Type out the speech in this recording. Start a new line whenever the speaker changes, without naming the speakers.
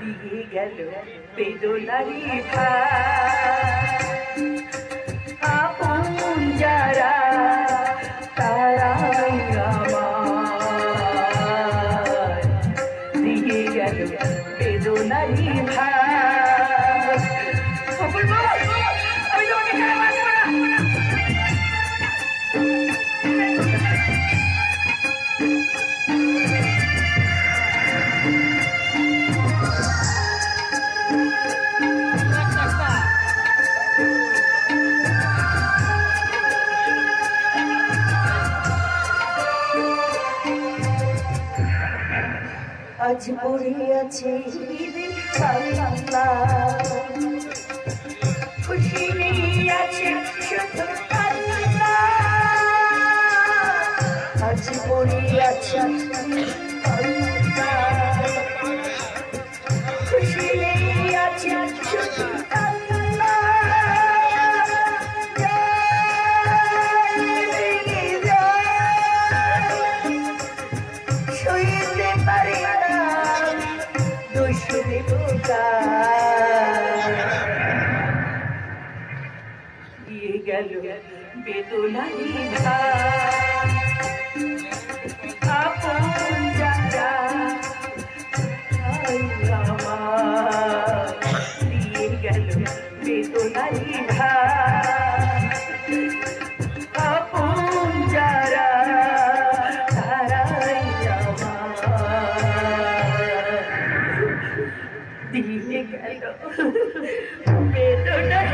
দিয়ে গেল বেদনারি আপন যারা আমার দিয়ে গেল বেদনারি ভাই। আজ পড়িয়াছে আছে পাল্লা খুশি আছে শুধু পাল্লা আজ পড়িয়াছে পাল্লা খুশি আছে শুধু গেল বেদনাই দিয়ে গেল বেদনাই